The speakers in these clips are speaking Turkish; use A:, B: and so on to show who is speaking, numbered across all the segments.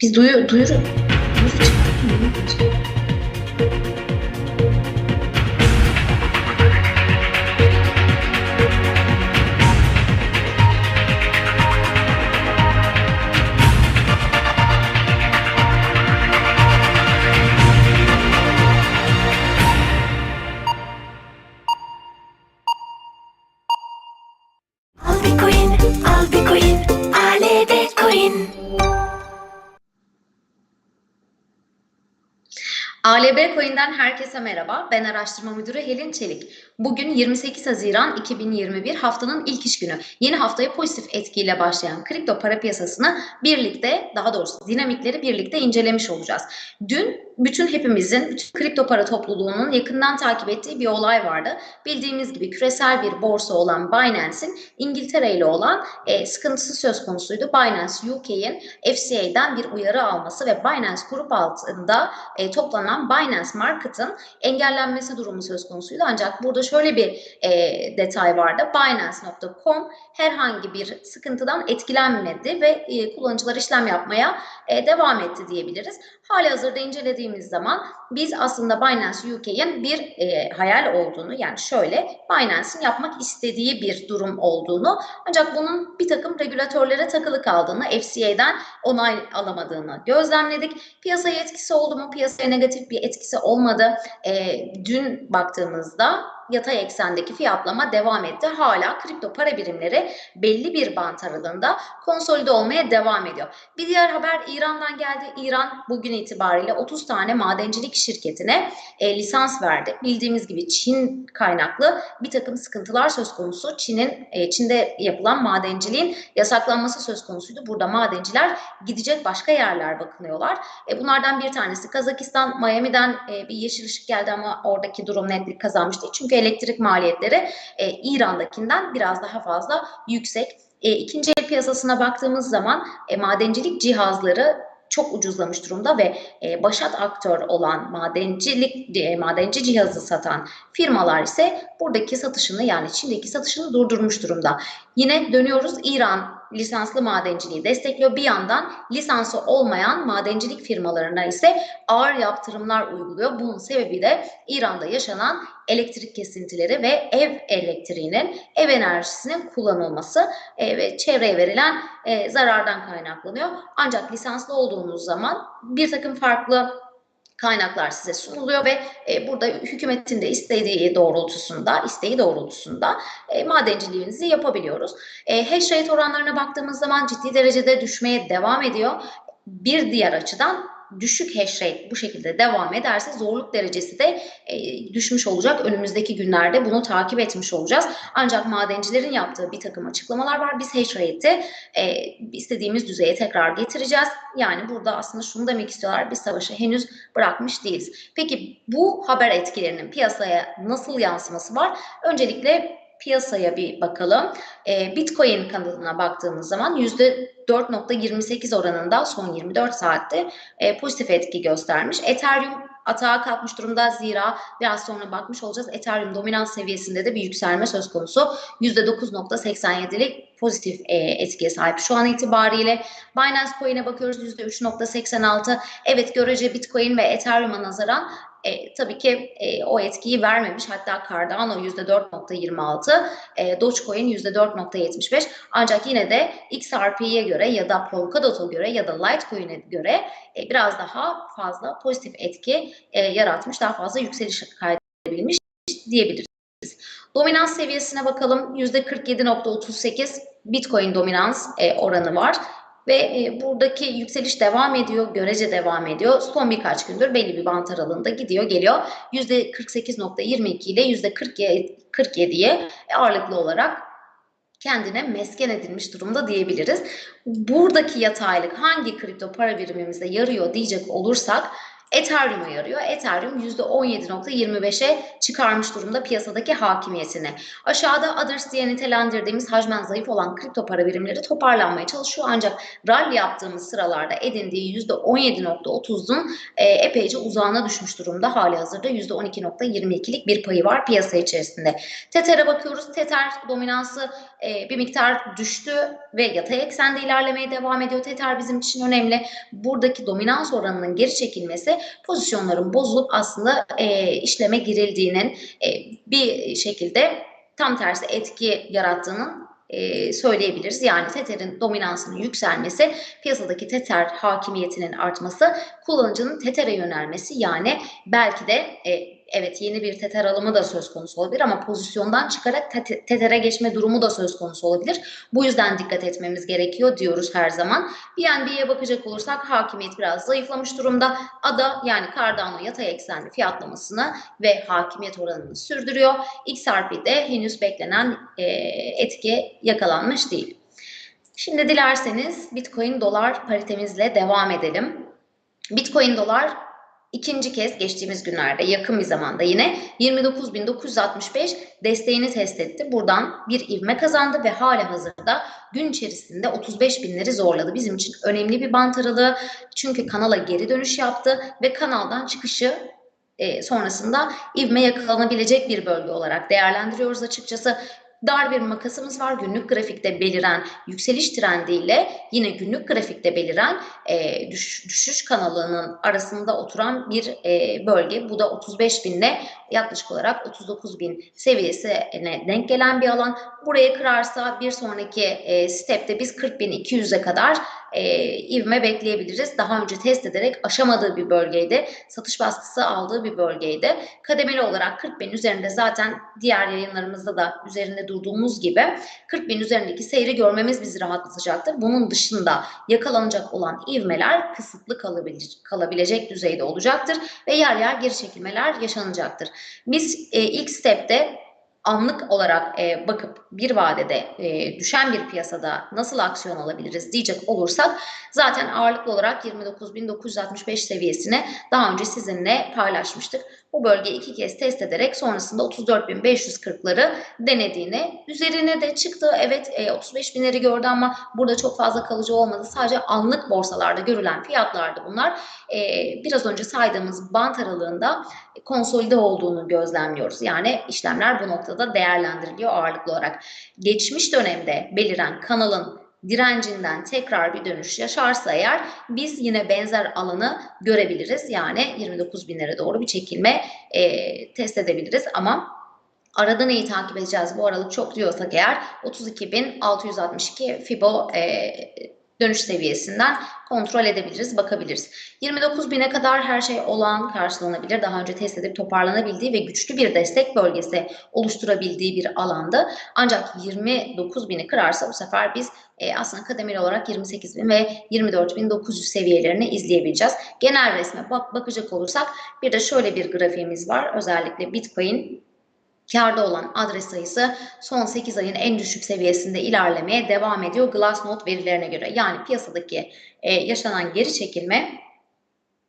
A: Biz duyu, duyuru, ALB Coin'den herkese merhaba. Ben araştırma müdürü Helin Çelik. Bugün 28 Haziran 2021 haftanın ilk iş günü. Yeni haftaya pozitif etkiyle başlayan kripto para piyasasını birlikte, daha doğrusu dinamikleri birlikte incelemiş olacağız. Dün bütün hepimizin, bütün kripto para topluluğunun yakından takip ettiği bir olay vardı. Bildiğimiz gibi küresel bir borsa olan Binance'in İngiltere ile olan e, sıkıntısı söz konusuydu. Binance UK'in FCA'den bir uyarı alması ve Binance grup altında e, toplanan Binance Market'ın engellenmesi durumu söz konusuydu. Ancak burada şöyle bir e, detay vardı. Binance.com herhangi bir sıkıntıdan etkilenmedi ve e, kullanıcılar işlem yapmaya e, devam etti diyebiliriz. Hali hazırda incelediğimiz zaman biz aslında Binance UK'in bir e, hayal olduğunu yani şöyle Binance'in yapmak istediği bir durum olduğunu ancak bunun bir takım regülatörlere takılı kaldığını FCA'den onay alamadığını gözlemledik. Piyasaya etkisi oldu mu? Piyasaya negatif bir etkisi olmadı. E, dün baktığımızda yatay eksendeki fiyatlama devam etti. Hala kripto para birimleri belli bir bant aralığında konsolide olmaya devam ediyor. Bir diğer haber İran'dan geldi. İran bugün itibariyle 30 tane madencilik şirketine e, lisans verdi. Bildiğimiz gibi Çin kaynaklı bir takım sıkıntılar söz konusu. Çin'in e, Çin'de yapılan madenciliğin yasaklanması söz konusuydu. Burada madenciler gidecek başka yerler bakınıyorlar. E, bunlardan bir tanesi Kazakistan, Miami'den e, bir yeşil ışık geldi ama oradaki durum netlik kazanmıştı. Çünkü elektrik maliyetleri e, İran'dakinden biraz daha fazla yüksek. E, ikinci el piyasasına baktığımız zaman e, madencilik cihazları çok ucuzlamış durumda ve e, başat aktör olan madencilik e, madenci cihazı satan firmalar ise buradaki satışını yani Çin'deki satışını durdurmuş durumda. Yine dönüyoruz İran lisanslı madenciliği destekliyor. Bir yandan lisansı olmayan madencilik firmalarına ise ağır yaptırımlar uyguluyor. Bunun sebebi de İran'da yaşanan elektrik kesintileri ve ev elektriğinin, ev enerjisinin kullanılması e, ve çevreye verilen e, zarardan kaynaklanıyor. Ancak lisanslı olduğunuz zaman bir takım farklı kaynaklar size sunuluyor ve e, burada hükümetin de istediği doğrultusunda, isteği doğrultusunda e, madenciliğinizi yapabiliyoruz. E, hash rate oranlarına baktığımız zaman ciddi derecede düşmeye devam ediyor. Bir diğer açıdan düşük hash rate bu şekilde devam ederse zorluk derecesi de e, düşmüş olacak. Önümüzdeki günlerde bunu takip etmiş olacağız. Ancak madencilerin yaptığı bir takım açıklamalar var. Biz hash rate'i e, istediğimiz düzeye tekrar getireceğiz. Yani burada aslında şunu demek istiyorlar. Biz savaşı henüz bırakmış değiliz. Peki bu haber etkilerinin piyasaya nasıl yansıması var? Öncelikle piyasaya bir bakalım. E, Bitcoin kanalına baktığımız zaman %4.28 oranında son 24 saatte e, pozitif etki göstermiş. Ethereum atağa kalkmış durumda zira biraz sonra bakmış olacağız. Ethereum dominans seviyesinde de bir yükselme söz konusu. %9.87'lik pozitif e, etkiye sahip şu an itibariyle. Binance Coin'e bakıyoruz %3.86. Evet görece Bitcoin ve Ethereum'a nazaran e, tabii ki e, o etkiyi vermemiş. Hatta Cardano %4.26, e, Dogecoin %4.75. Ancak yine de XRP'ye göre ya da Polkadot'a göre ya da Litecoin'e göre e, biraz daha fazla pozitif etki e, yaratmış, daha fazla yükseliş kaydedebilmiş diyebiliriz. Dominans seviyesine bakalım. %47.38 Bitcoin dominans e, oranı var. Ve e, buradaki yükseliş devam ediyor, görece devam ediyor. Son birkaç gündür belli bir bant aralığında gidiyor, geliyor. %48.22 ile %47'ye ağırlıklı olarak kendine mesken edilmiş durumda diyebiliriz. Buradaki yataylık hangi kripto para birimimize yarıyor diyecek olursak Ethereum'a yarıyor. Ethereum %17.25'e çıkarmış durumda piyasadaki hakimiyetini. Aşağıda others diye nitelendirdiğimiz hacmen zayıf olan kripto para birimleri toparlanmaya çalışıyor ancak rally yaptığımız sıralarda edindiği %17.30'un e, epeyce uzağına düşmüş durumda. Hali hazırda %12.22'lik bir payı var piyasa içerisinde. Tether'e bakıyoruz. Tether dominansı e, bir miktar düştü ve yatay eksende ilerlemeye devam ediyor. Tether bizim için önemli. Buradaki dominans oranının geri çekilmesi pozisyonların bozulup aslında e, işleme girildiğinin e, bir şekilde tam tersi etki yarattığının e, söyleyebiliriz. Yani Tether'in dominansının yükselmesi, piyasadaki Tether hakimiyetinin artması, kullanıcının Tether'e yönelmesi yani belki de e, evet yeni bir Tether alımı da söz konusu olabilir ama pozisyondan çıkarak Tet- Tether'e geçme durumu da söz konusu olabilir. Bu yüzden dikkat etmemiz gerekiyor diyoruz her zaman. BNB'ye bakacak olursak hakimiyet biraz zayıflamış durumda. ADA yani Cardano yatay eksenli fiyatlamasını ve hakimiyet oranını sürdürüyor. XRP'de henüz beklenen e, etki yakalanmış değil. Şimdi dilerseniz Bitcoin dolar paritemizle devam edelim. Bitcoin dolar ikinci kez geçtiğimiz günlerde yakın bir zamanda yine 29.965 desteğini test etti. Buradan bir ivme kazandı ve hali hazırda gün içerisinde 35 binleri zorladı. Bizim için önemli bir bant aralığı çünkü kanala geri dönüş yaptı ve kanaldan çıkışı e, sonrasında ivme yakalanabilecek bir bölge olarak değerlendiriyoruz açıkçası. Dar bir makasımız var. Günlük grafikte beliren yükseliş trendiyle yine günlük grafikte beliren e, düş, düşüş kanalının arasında oturan bir e, bölge. Bu da 35 binle yaklaşık olarak 39 bin seviyesine denk gelen bir alan. Burayı kırarsa bir sonraki e, stepte biz 40 bin 200'e kadar e, ivme bekleyebiliriz. Daha önce test ederek aşamadığı bir bölgeydi. Satış baskısı aldığı bir bölgeydi. Kademeli olarak 40 bin üzerinde zaten diğer yayınlarımızda da üzerinde durduğumuz gibi 40 bin üzerindeki seyri görmemiz bizi rahatlatacaktır. Bunun dışında yakalanacak olan ivmeler kısıtlı kalabilecek, kalabilecek düzeyde olacaktır ve yer yer geri çekilmeler yaşanacaktır. Biz e, ilk stepte anlık olarak e, bakıp bir vadede e, düşen bir piyasada nasıl aksiyon alabiliriz diyecek olursak zaten ağırlıklı olarak 29.965 seviyesine daha önce sizinle paylaşmıştık. Bu bölgeyi iki kez test ederek sonrasında 34.540'ları denediğini üzerine de çıktı. Evet e, 35 binleri gördü ama burada çok fazla kalıcı olmadı. Sadece anlık borsalarda görülen fiyatlardı bunlar. E, biraz önce saydığımız bant aralığında konsolide olduğunu gözlemliyoruz. Yani işlemler bu noktada değerlendiriliyor ağırlıklı olarak. Geçmiş dönemde beliren kanalın direncinden tekrar bir dönüş yaşarsa eğer biz yine benzer alanı görebiliriz. Yani 29 binlere doğru bir çekilme e, test edebiliriz ama arada neyi takip edeceğiz bu aralık çok diyorsak eğer 32.662 Fibo e, dönüş seviyesinden kontrol edebiliriz, bakabiliriz. 29 bine kadar her şey olan karşılanabilir. Daha önce test edip toparlanabildiği ve güçlü bir destek bölgesi oluşturabildiği bir alandı. Ancak 29 bini kırarsa bu sefer biz e, aslında kademeli olarak 28 bin ve 24 bin 900 seviyelerini izleyebileceğiz. Genel resme bak bakacak olursak bir de şöyle bir grafiğimiz var. Özellikle Bitcoin Karda olan adres sayısı son 8 ayın en düşük seviyesinde ilerlemeye devam ediyor Glassnode verilerine göre. Yani piyasadaki e, yaşanan geri çekilme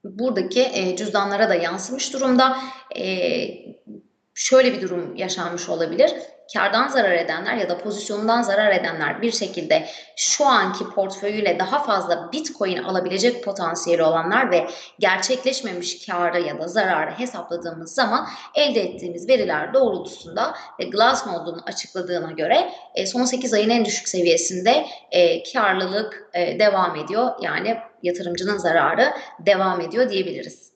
A: buradaki e, cüzdanlara da yansımış durumda. E, şöyle bir durum yaşanmış olabilir. Kardan zarar edenler ya da pozisyondan zarar edenler bir şekilde şu anki portföyüyle daha fazla Bitcoin alabilecek potansiyeli olanlar ve gerçekleşmemiş karı ya da zararı hesapladığımız zaman elde ettiğimiz veriler doğrultusunda ve Glassnode'un açıkladığına göre e, son 8 ayın en düşük seviyesinde e, karlılık e, devam ediyor. Yani yatırımcının zararı devam ediyor diyebiliriz.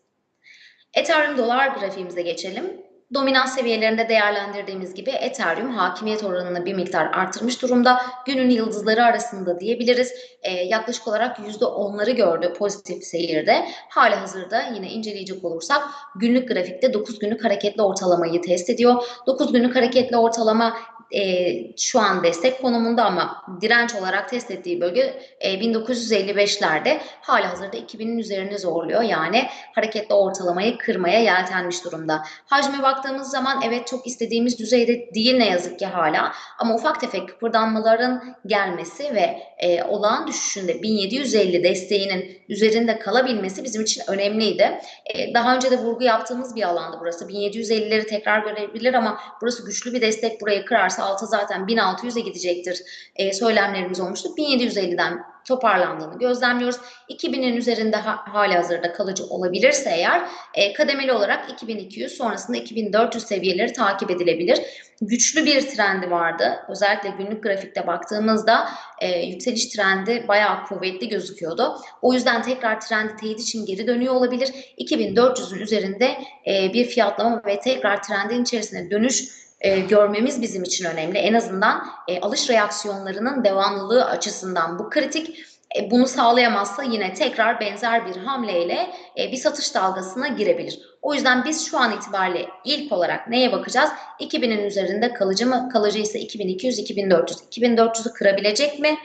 A: Ethereum dolar grafiğimize geçelim. Dominans seviyelerinde değerlendirdiğimiz gibi Ethereum hakimiyet oranını bir miktar artırmış durumda. Günün yıldızları arasında diyebiliriz. Ee, yaklaşık olarak %10'ları gördü pozitif seyirde. Hali hazırda yine inceleyecek olursak günlük grafikte 9 günlük hareketli ortalamayı test ediyor. 9 günlük hareketli ortalama e, şu an destek konumunda ama direnç olarak test ettiği bölge e, 1955'lerde hali hazırda 2000'in üzerine zorluyor. Yani hareketli ortalamayı kırmaya yeltenmiş durumda. Hacme baktığımız zaman evet çok istediğimiz düzeyde değil ne yazık ki hala ama ufak tefek kıpırdanmaların gelmesi ve e, olağan düşüşünde 1750 desteğinin üzerinde kalabilmesi bizim için önemliydi. E, daha önce de vurgu yaptığımız bir alandı burası. 1750'leri tekrar görebilir ama burası güçlü bir destek. Burayı kırarsa altı zaten 1600'e gidecektir e, söylemlerimiz olmuştu. 1750'den toparlandığını gözlemliyoruz. 2000'in üzerinde ha, hali hazırda kalıcı olabilirse eğer e, kademeli olarak 2200 sonrasında 2400 seviyeleri takip edilebilir. Güçlü bir trendi vardı. Özellikle günlük grafikte baktığımızda e, yükseliş trendi bayağı kuvvetli gözüküyordu. O yüzden tekrar trendi teyit için geri dönüyor olabilir. 2400'ün üzerinde e, bir fiyatlama ve tekrar trendin içerisine dönüş e, görmemiz bizim için önemli. En azından e, alış reaksiyonlarının devamlılığı açısından bu kritik. E, bunu sağlayamazsa yine tekrar benzer bir hamleyle e, bir satış dalgasına girebilir. O yüzden biz şu an itibariyle ilk olarak neye bakacağız? 2000'in üzerinde kalıcı mı? Kalıcı ise 2200, 2400. 2400'ü kırabilecek mi?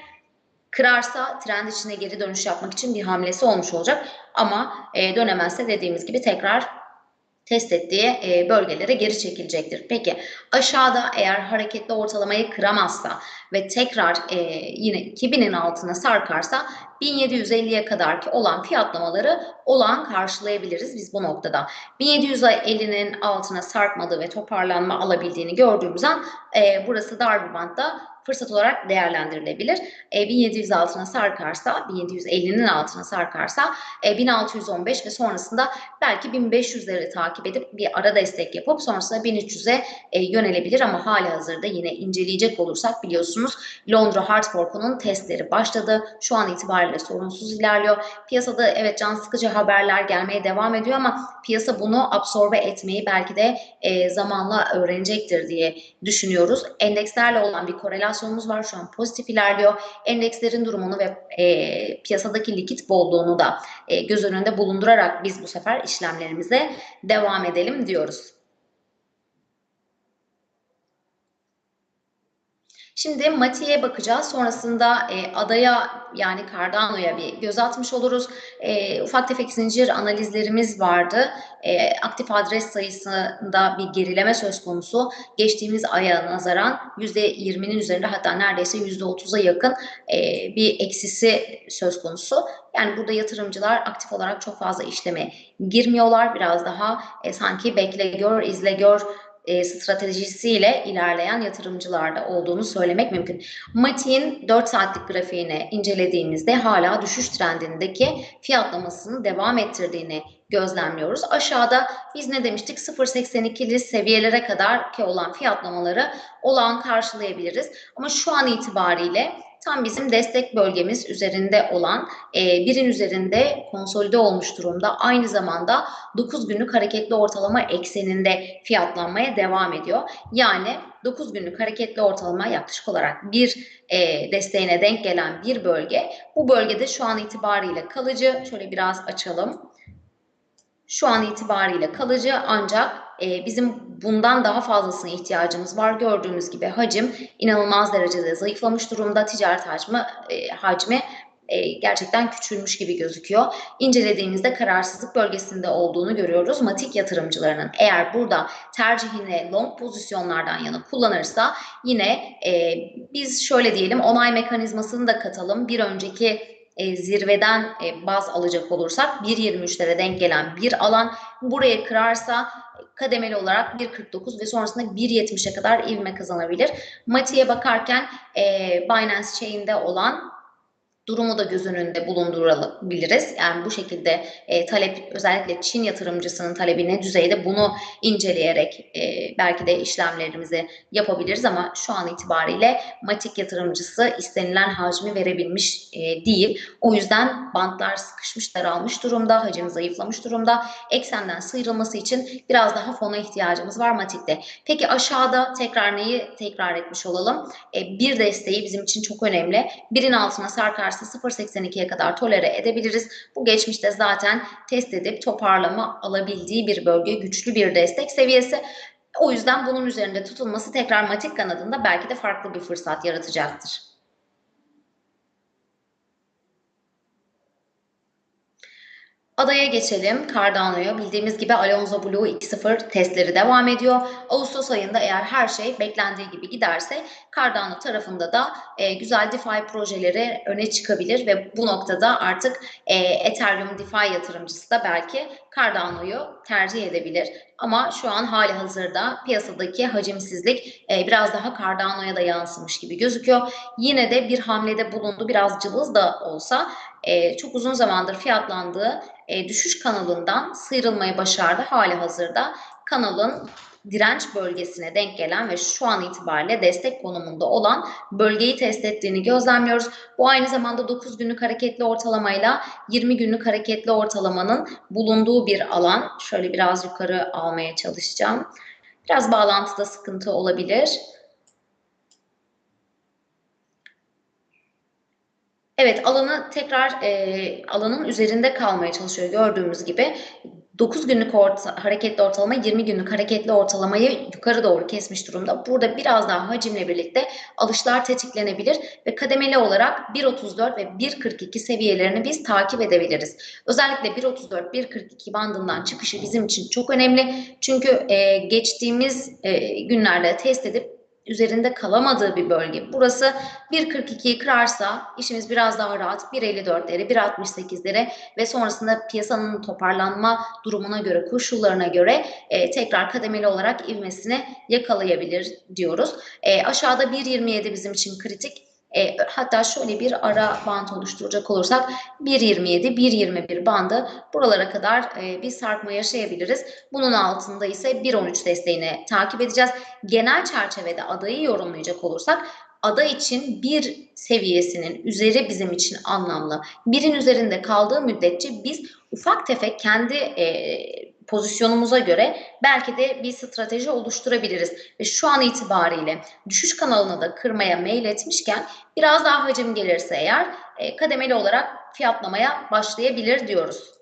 A: Kırarsa trend içine geri dönüş yapmak için bir hamlesi olmuş olacak. Ama e, dönemezse dediğimiz gibi tekrar test ettiği e, bölgelere geri çekilecektir. Peki aşağıda eğer hareketli ortalamayı kıramazsa ve tekrar e, yine 2000'in altına sarkarsa 1750'ye kadar ki olan fiyatlamaları olan karşılayabiliriz biz bu noktada. 1750'nin altına sarkmadığı ve toparlanma alabildiğini gördüğümüz an e, burası dar bir bantta fırsat olarak değerlendirilebilir. E, 1700 altına sarkarsa, 1750'nin altına sarkarsa e, 1615 ve sonrasında belki 1500'leri takip edip bir ara destek yapıp sonrasında 1300'e e, yönelebilir ama hala hazırda yine inceleyecek olursak biliyorsunuz Londra Hard Fork'un testleri başladı. Şu an itibariyle sorunsuz ilerliyor. Piyasada evet can sıkıcı haberler gelmeye devam ediyor ama piyasa bunu absorbe etmeyi belki de e, zamanla öğrenecektir diye düşünüyoruz. Endekslerle olan bir korelasyonumuz var. Şu an pozitif ilerliyor. Endekslerin durumunu ve e, piyasadaki likit bolluğunu da e, göz önünde bulundurarak biz bu sefer işlemlerimize devam edelim diyoruz. Şimdi Mati'ye bakacağız. Sonrasında e, adaya yani Cardano'ya bir göz atmış oluruz. E, ufak tefek zincir analizlerimiz vardı. E, aktif adres sayısında bir gerileme söz konusu. Geçtiğimiz aya nazaran %20'nin üzerinde hatta neredeyse %30'a yakın e, bir eksisi söz konusu. Yani burada yatırımcılar aktif olarak çok fazla işleme girmiyorlar. Biraz daha e, sanki bekle gör, izle gör e, stratejisiyle ilerleyen yatırımcılarda olduğunu söylemek mümkün. Matik'in 4 saatlik grafiğini incelediğimizde hala düşüş trendindeki fiyatlamasını devam ettirdiğini gözlemliyoruz. Aşağıda biz ne demiştik? 0.82'li seviyelere kadar ki olan fiyatlamaları olağan karşılayabiliriz. Ama şu an itibariyle tam bizim destek bölgemiz üzerinde olan e, birin üzerinde konsolide olmuş durumda. Aynı zamanda 9 günlük hareketli ortalama ekseninde fiyatlanmaya devam ediyor. Yani 9 günlük hareketli ortalama yaklaşık olarak bir e, desteğine denk gelen bir bölge. Bu bölgede şu an itibariyle kalıcı. Şöyle biraz açalım şu an itibariyle kalıcı ancak e, bizim bundan daha fazlasına ihtiyacımız var. Gördüğünüz gibi hacim inanılmaz derecede zayıflamış durumda. Ticaret hacmi, e, hacmi e, gerçekten küçülmüş gibi gözüküyor. İncelediğimizde kararsızlık bölgesinde olduğunu görüyoruz. Matik yatırımcılarının eğer burada tercihini long pozisyonlardan yana kullanırsa yine e, biz şöyle diyelim onay mekanizmasını da katalım. Bir önceki e, zirveden e, baz alacak olursak 1.23'lere denk gelen bir alan buraya kırarsa kademeli olarak 1.49 ve sonrasında 1.70'e kadar ivme kazanabilir. Mati'ye bakarken e, Binance Chain'de olan durumu da göz önünde bulundurabiliriz. Yani bu şekilde e, talep özellikle Çin yatırımcısının talebi ne düzeyde bunu inceleyerek e, belki de işlemlerimizi yapabiliriz ama şu an itibariyle Matik yatırımcısı istenilen hacmi verebilmiş e, değil. O yüzden bantlar sıkışmış, daralmış durumda, hacim zayıflamış durumda. Eksenden sıyrılması için biraz daha fona ihtiyacımız var Matik'te. Peki aşağıda tekrar neyi tekrar etmiş olalım? E, bir desteği bizim için çok önemli. Birin altına sarkarsa varsa 0.82'ye kadar tolere edebiliriz. Bu geçmişte zaten test edip toparlama alabildiği bir bölge, güçlü bir destek seviyesi. O yüzden bunun üzerinde tutulması tekrar matik kanadında belki de farklı bir fırsat yaratacaktır. Adaya geçelim. Cardano'ya. Bildiğimiz gibi Alonso Blue 2.0 testleri devam ediyor. Ağustos ayında eğer her şey beklendiği gibi giderse Cardano tarafında da e, güzel DeFi projeleri öne çıkabilir ve bu noktada artık e, Ethereum DeFi yatırımcısı da belki Cardano'yu tercih edebilir. Ama şu an hali hazırda piyasadaki hacimsizlik e, biraz daha Cardano'ya da yansımış gibi gözüküyor. Yine de bir hamlede bulundu biraz cılız da olsa e, çok uzun zamandır fiyatlandığı e, düşüş kanalından sıyrılmayı başardı. Hali hazırda kanalın direnç bölgesine denk gelen ve şu an itibariyle destek konumunda olan bölgeyi test ettiğini gözlemliyoruz. Bu aynı zamanda 9 günlük hareketli ortalamayla 20 günlük hareketli ortalamanın bulunduğu bir alan. Şöyle biraz yukarı almaya çalışacağım. Biraz bağlantıda sıkıntı olabilir. Evet alanı tekrar e, alanın üzerinde kalmaya çalışıyor gördüğümüz gibi. 9 günlük orta, hareketli ortalama 20 günlük hareketli ortalamayı yukarı doğru kesmiş durumda. Burada biraz daha hacimle birlikte alışlar tetiklenebilir ve kademeli olarak 1.34 ve 1.42 seviyelerini biz takip edebiliriz. Özellikle 1.34-1.42 bandından çıkışı bizim için çok önemli. Çünkü e, geçtiğimiz e, günlerde test edip üzerinde kalamadığı bir bölge. Burası 1.42'yi kırarsa işimiz biraz daha rahat 1.54'lere, 1.68'lere ve sonrasında piyasanın toparlanma durumuna göre, koşullarına göre e, tekrar kademeli olarak ivmesini yakalayabilir diyoruz. E, aşağıda 1.27 bizim için kritik. E, hatta şöyle bir ara bant oluşturacak olursak 1.27, 1.21 bandı buralara kadar e, bir sarkma yaşayabiliriz. Bunun altında ise 1.13 desteğini takip edeceğiz. Genel çerçevede adayı yorumlayacak olursak ada için bir seviyesinin üzeri bizim için anlamlı. Birin üzerinde kaldığı müddetçe biz ufak tefek kendi e, pozisyonumuza göre belki de bir strateji oluşturabiliriz. Ve şu an itibariyle düşüş kanalını da kırmaya meyil etmişken biraz daha hacim gelirse eğer e, kademeli olarak fiyatlamaya başlayabilir diyoruz.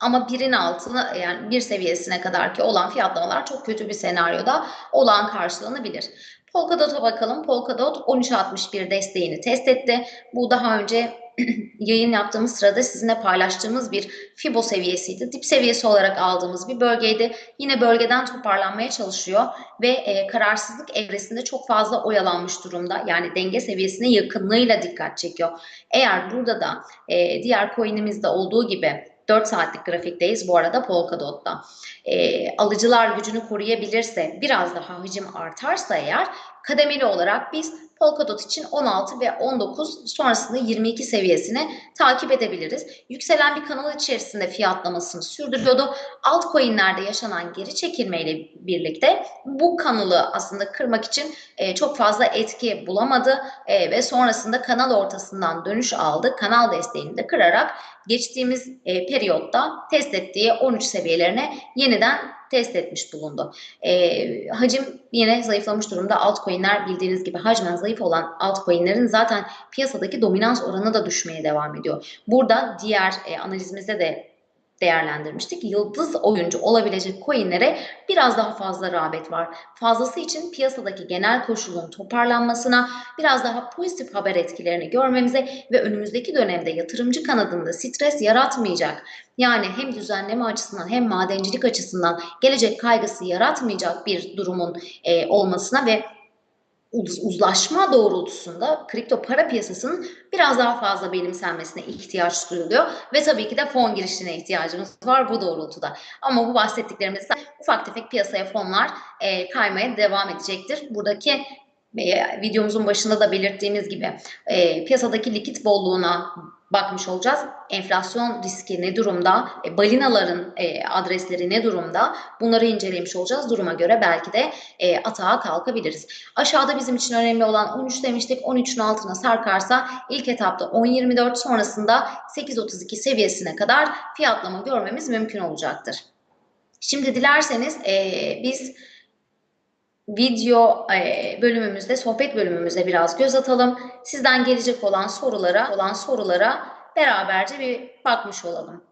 A: Ama birin altına yani bir seviyesine kadar ki olan fiyatlamalar çok kötü bir senaryoda olan karşılanabilir. Polkadot'a bakalım. Polkadot 13.61 desteğini test etti. Bu daha önce yayın yaptığımız sırada sizinle paylaştığımız bir Fibo seviyesiydi. Dip seviyesi olarak aldığımız bir bölgeydi. Yine bölgeden toparlanmaya çalışıyor ve e, kararsızlık evresinde çok fazla oyalanmış durumda. Yani denge seviyesine yakınlığıyla dikkat çekiyor. Eğer burada da e, diğer coin'imizde olduğu gibi 4 saatlik grafikteyiz bu arada Polkadot'ta. E, alıcılar gücünü koruyabilirse biraz daha hacim artarsa eğer kademeli olarak biz Polkadot için 16 ve 19 sonrasında 22 seviyesini takip edebiliriz. Yükselen bir kanal içerisinde fiyatlamasını sürdürüyordu. Altcoin'lerde yaşanan geri çekilmeyle birlikte bu kanalı aslında kırmak için e, çok fazla etki bulamadı e, ve sonrasında kanal ortasından dönüş aldı. Kanal desteğini de kırarak geçtiğimiz e, periyotta test ettiği 13 seviyelerine yeniden test etmiş bulundu. E, hacim yine zayıflamış durumda. Altcoin'ler bildiğiniz gibi hacmen zayıf olan altcoin'lerin zaten piyasadaki dominans oranı da düşmeye devam ediyor. Burada diğer e, analizimizde de değerlendirmiştik. Yıldız oyuncu olabilecek coinlere biraz daha fazla rağbet var. Fazlası için piyasadaki genel koşulun toparlanmasına, biraz daha pozitif haber etkilerini görmemize ve önümüzdeki dönemde yatırımcı kanadında stres yaratmayacak, yani hem düzenleme açısından hem madencilik açısından gelecek kaygısı yaratmayacak bir durumun e, olmasına ve uzlaşma doğrultusunda kripto para piyasasının biraz daha fazla benimsenmesine ihtiyaç duyuluyor ve tabii ki de fon girişine ihtiyacımız var bu doğrultuda. Ama bu bahsettiklerimizde ufak tefek piyasaya fonlar e, kaymaya devam edecektir. Buradaki e, videomuzun başında da belirttiğimiz gibi e, piyasadaki likit bolluğuna bakmış olacağız. Enflasyon riski ne durumda? E, balinaların e, adresleri ne durumda? Bunları incelemiş olacağız. Duruma göre belki de e, atağa kalkabiliriz. Aşağıda bizim için önemli olan 13 demiştik. 13'ün altına sarkarsa ilk etapta 10.24 sonrasında 8.32 seviyesine kadar fiyatlama görmemiz mümkün olacaktır. Şimdi dilerseniz e, biz video e, bölümümüzde, sohbet bölümümüzde biraz göz atalım. Sizden gelecek olan sorulara, olan sorulara beraberce bir bakmış olalım.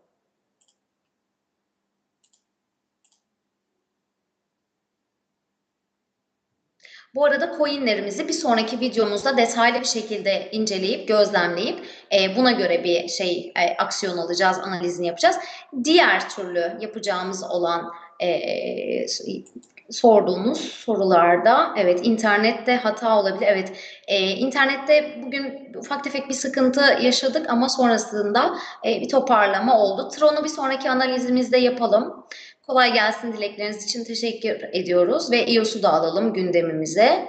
A: Bu arada coinlerimizi bir sonraki videomuzda detaylı bir şekilde inceleyip gözlemleyip e, buna göre bir şey e, aksiyon alacağız, analizini yapacağız. Diğer türlü yapacağımız olan e, sorduğunuz sorularda evet internette hata olabilir. Evet e, internette bugün ufak tefek bir sıkıntı yaşadık ama sonrasında e, bir toparlama oldu. Tron'u bir sonraki analizimizde yapalım. Kolay gelsin dilekleriniz için teşekkür ediyoruz ve EOS'u da alalım gündemimize.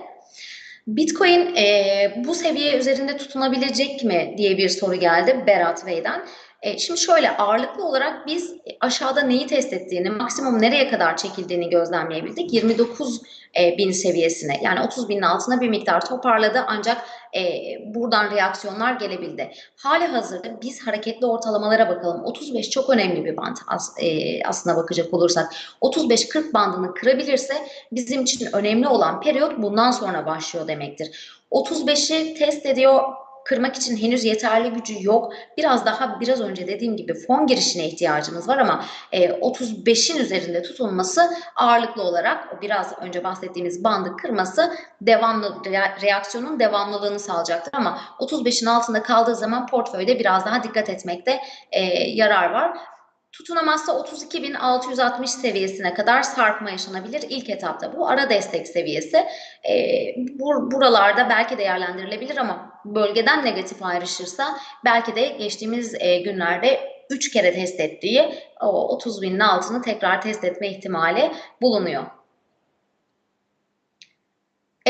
A: Bitcoin e, bu seviye üzerinde tutunabilecek mi diye bir soru geldi Berat Bey'den. E, şimdi şöyle ağırlıklı olarak biz aşağıda neyi test ettiğini, maksimum nereye kadar çekildiğini gözlemleyebildik. 29 e, bin seviyesine yani 30 binin altına bir miktar toparladı ancak e, buradan reaksiyonlar gelebildi. Hali hazırda biz hareketli ortalamalara bakalım. 35 çok önemli bir band as, e, aslına bakacak olursak. 35-40 bandını kırabilirse bizim için önemli olan periyot bundan sonra başlıyor demektir. 35'i test ediyor kırmak için henüz yeterli gücü yok. Biraz daha biraz önce dediğim gibi fon girişine ihtiyacımız var ama e, 35'in üzerinde tutulması ağırlıklı olarak biraz önce bahsettiğimiz bandı kırması devamlı re- reaksiyonun devamlılığını sağlayacaktır ama 35'in altında kaldığı zaman portföyde biraz daha dikkat etmekte e, yarar var. Tutunamazsa 32.660 seviyesine kadar sarkma yaşanabilir ilk etapta. Bu ara destek seviyesi. E, bur, buralarda belki değerlendirilebilir ama bölgeden negatif ayrışırsa belki de geçtiğimiz e, günlerde 3 kere test ettiği o 30 binin altını tekrar test etme ihtimali bulunuyor.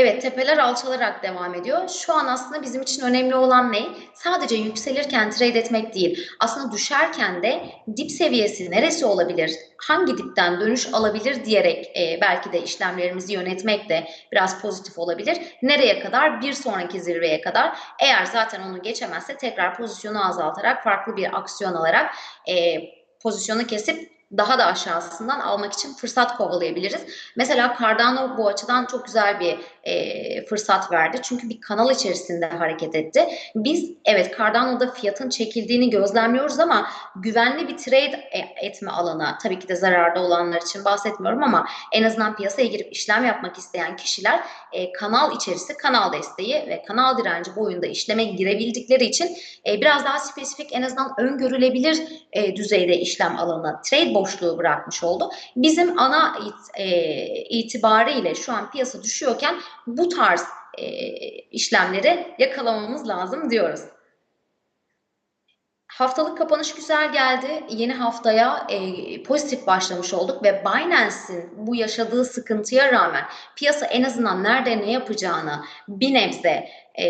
A: Evet, tepeler alçalarak devam ediyor. Şu an aslında bizim için önemli olan ne? Sadece yükselirken trade etmek değil. Aslında düşerken de dip seviyesi neresi olabilir? Hangi dipten dönüş alabilir diyerek e, belki de işlemlerimizi yönetmek de biraz pozitif olabilir. Nereye kadar? Bir sonraki zirveye kadar. Eğer zaten onu geçemezse tekrar pozisyonu azaltarak farklı bir aksiyon alarak e, pozisyonu kesip daha da aşağısından almak için fırsat kovalayabiliriz. Mesela Cardano bu açıdan çok güzel bir e, fırsat verdi. Çünkü bir kanal içerisinde hareket etti. Biz evet Cardano'da fiyatın çekildiğini gözlemliyoruz ama güvenli bir trade e, etme alanı tabii ki de zararda olanlar için bahsetmiyorum ama en azından piyasaya girip işlem yapmak isteyen kişiler e, kanal içerisi kanal desteği ve kanal direnci boyunda işleme girebildikleri için e, biraz daha spesifik en azından öngörülebilir e, düzeyde işlem alanı trade boşluğu bırakmış oldu. Bizim ana it, e, itibariyle şu an piyasa düşüyorken bu tarz e, işlemleri yakalamamız lazım diyoruz. Haftalık kapanış güzel geldi. Yeni haftaya e, pozitif başlamış olduk ve Binance'in bu yaşadığı sıkıntıya rağmen piyasa en azından nerede ne yapacağını bir nebze e,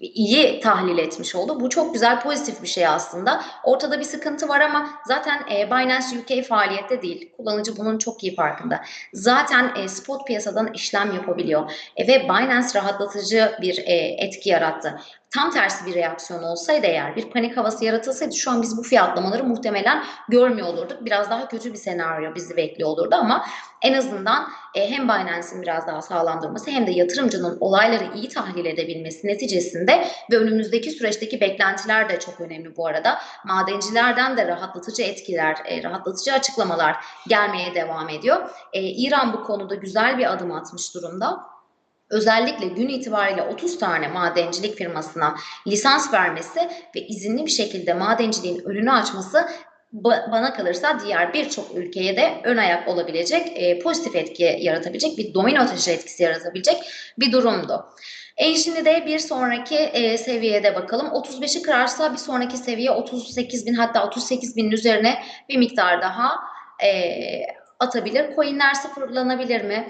A: iyi tahlil etmiş oldu. Bu çok güzel pozitif bir şey aslında. Ortada bir sıkıntı var ama zaten e, Binance UK faaliyette değil. Kullanıcı bunun çok iyi farkında. Zaten e, spot piyasadan işlem yapabiliyor. E, ve Binance rahatlatıcı bir e, etki yarattı. Tam tersi bir reaksiyon olsaydı eğer bir panik havası yaratılsaydı şu an biz bu fiyatlamaları muhtemelen görmüyor olurduk. Biraz daha kötü bir senaryo bizi bekliyor olurdu ama en azından e, hem Binance'in biraz daha sağlandırması hem de yatırımcının olayları iyi tahlil edebilmesi neticesinde ve önümüzdeki süreçteki beklentiler de çok önemli bu arada. Madencilerden de rahatlatıcı etkiler, e, rahatlatıcı açıklamalar gelmeye devam ediyor. E, İran bu konuda güzel bir adım atmış durumda özellikle gün itibariyle 30 tane madencilik firmasına lisans vermesi ve izinli bir şekilde madenciliğin önünü açması bana kalırsa diğer birçok ülkeye de ön ayak olabilecek, e, pozitif etki yaratabilecek, bir domino taşı etkisi yaratabilecek bir durumdu. E şimdi de bir sonraki e, seviyede bakalım. 35'i kırarsa bir sonraki seviye 38 bin hatta 38 binin üzerine bir miktar daha e, atabilir. Coinler sıfırlanabilir mi?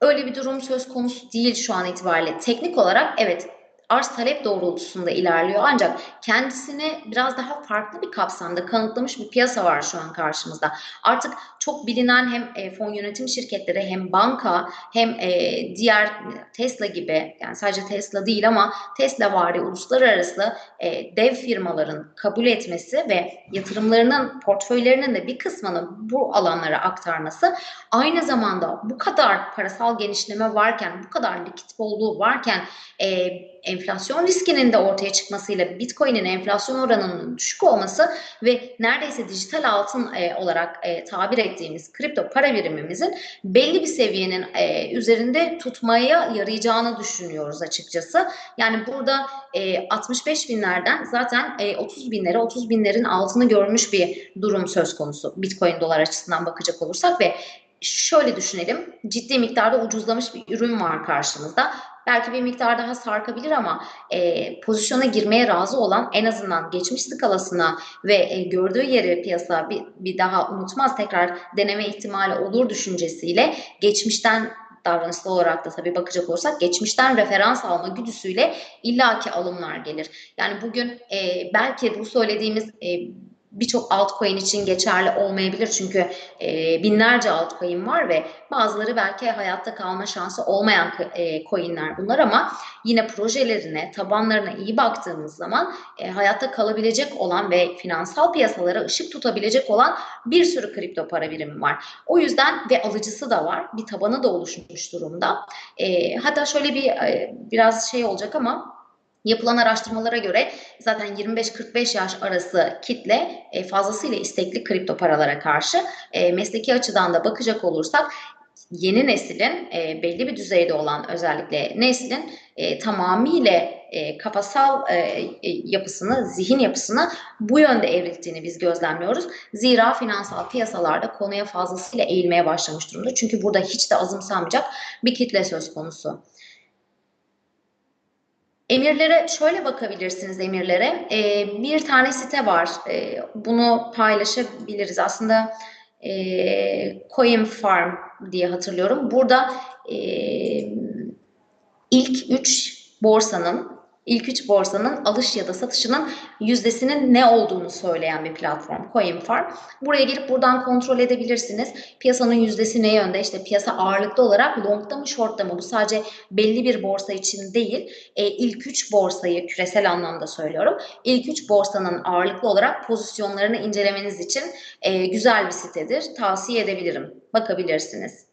A: Öyle bir durum söz konusu değil şu an itibariyle. Teknik olarak evet arz talep doğrultusunda ilerliyor ancak kendisini biraz daha farklı bir kapsamda kanıtlamış bir piyasa var şu an karşımızda. Artık çok bilinen hem e, fon yönetim şirketleri hem banka hem e, diğer Tesla gibi yani sadece Tesla değil ama Tesla vari uluslararası e, dev firmaların kabul etmesi ve yatırımlarının portföylerinin de bir kısmını bu alanlara aktarması aynı zamanda bu kadar parasal genişleme varken bu kadar likit bolluğu varken e, enflasyon riskinin de ortaya çıkmasıyla Bitcoin'in enflasyon oranının düşük olması ve neredeyse dijital altın e, olarak e, tabir ettiğimiz kripto para birimimizin belli bir seviyenin e, üzerinde tutmaya yarayacağını düşünüyoruz açıkçası. Yani burada e, 65 binlerden zaten e, 30 binlere 30 binlerin altını görmüş bir durum söz konusu Bitcoin dolar açısından bakacak olursak ve şöyle düşünelim ciddi miktarda ucuzlamış bir ürün var karşımızda. Belki bir miktar daha sarkabilir ama e, pozisyona girmeye razı olan en azından geçmiş skalasına ve e, gördüğü yeri piyasa bir, bir daha unutmaz tekrar deneme ihtimali olur düşüncesiyle geçmişten davranışsal olarak da tabii bakacak olursak geçmişten referans alma güdüsüyle illaki alımlar gelir. Yani bugün e, belki bu söylediğimiz e, birçok altcoin için geçerli olmayabilir çünkü e, binlerce altcoin var ve bazıları belki hayatta kalma şansı olmayan e, coinler bunlar ama yine projelerine, tabanlarına iyi baktığımız zaman e, hayatta kalabilecek olan ve finansal piyasalara ışık tutabilecek olan bir sürü kripto para birimi var. O yüzden ve alıcısı da var, bir tabanı da oluşmuş durumda. E, hatta şöyle bir e, biraz şey olacak ama Yapılan araştırmalara göre zaten 25-45 yaş arası kitle e, fazlasıyla istekli kripto paralara karşı e, mesleki açıdan da bakacak olursak yeni neslin e, belli bir düzeyde olan özellikle neslin e, tamamıyla kafasal e, yapısını, zihin yapısını bu yönde evrildiğini biz gözlemliyoruz. Zira finansal piyasalarda konuya fazlasıyla eğilmeye başlamış durumda. Çünkü burada hiç de azımsanmayacak bir kitle söz konusu. Emirlere şöyle bakabilirsiniz emirlere. Ee, bir tane site var. Ee, bunu paylaşabiliriz. Aslında e, Coin Farm diye hatırlıyorum. Burada e, ilk üç borsanın ilk üç borsanın alış ya da satışının yüzdesinin ne olduğunu söyleyen bir platform CoinFarm. Buraya girip buradan kontrol edebilirsiniz. Piyasanın yüzdesi ne yönde? İşte piyasa ağırlıklı olarak longda mı short'ta mı? Bu sadece belli bir borsa için değil. E, ilk üç borsayı küresel anlamda söylüyorum. İlk üç borsanın ağırlıklı olarak pozisyonlarını incelemeniz için e, güzel bir sitedir. Tavsiye edebilirim. Bakabilirsiniz.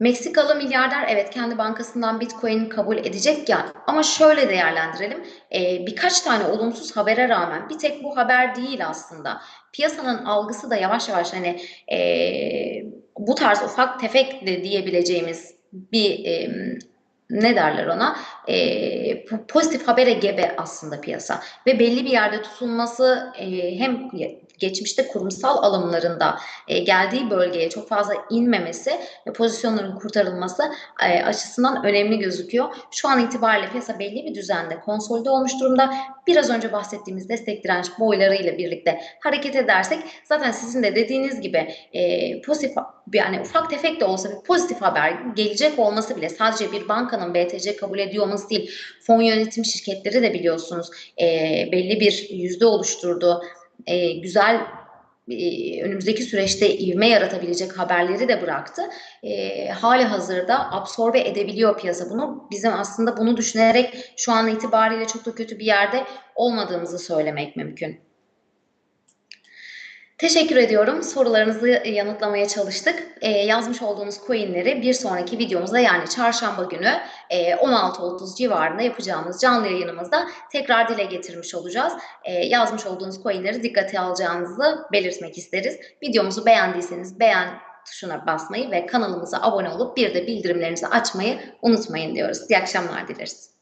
A: Meksikalı milyarder evet kendi bankasından Bitcoin kabul edecek ya ama şöyle değerlendirelim. E, birkaç tane olumsuz habere rağmen bir tek bu haber değil aslında. Piyasanın algısı da yavaş yavaş hani e, bu tarz ufak tefek de diyebileceğimiz bir e, ne derler ona e, pozitif habere gebe aslında piyasa ve belli bir yerde tutulması e, hem geçmişte kurumsal alımlarında e, geldiği bölgeye çok fazla inmemesi ve pozisyonların kurtarılması e, açısından önemli gözüküyor. Şu an itibariyle piyasa belli bir düzende konsolide olmuş durumda. Biraz önce bahsettiğimiz destek direnç boylarıyla birlikte hareket edersek zaten sizin de dediğiniz gibi e, pozitif yani ufak tefek de olsa bir pozitif haber gelecek olması bile sadece bir bankanın BTC kabul ediyor olması değil. Fon yönetim şirketleri de biliyorsunuz e, belli bir yüzde oluşturdu e, güzel e, önümüzdeki süreçte ivme yaratabilecek haberleri de bıraktı. E, hali hazırda absorbe edebiliyor piyasa bunu. Bizim aslında bunu düşünerek şu an itibariyle çok da kötü bir yerde olmadığımızı söylemek mümkün. Teşekkür ediyorum. Sorularınızı yanıtlamaya çalıştık. Ee, yazmış olduğunuz coinleri bir sonraki videomuzda yani çarşamba günü e, 16.30 civarında yapacağımız canlı yayınımızda tekrar dile getirmiş olacağız. Ee, yazmış olduğunuz coinleri dikkate alacağınızı belirtmek isteriz. Videomuzu beğendiyseniz beğen tuşuna basmayı ve kanalımıza abone olup bir de bildirimlerinizi açmayı unutmayın diyoruz. İyi akşamlar dileriz.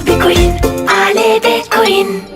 B: Al bir coin, al coin.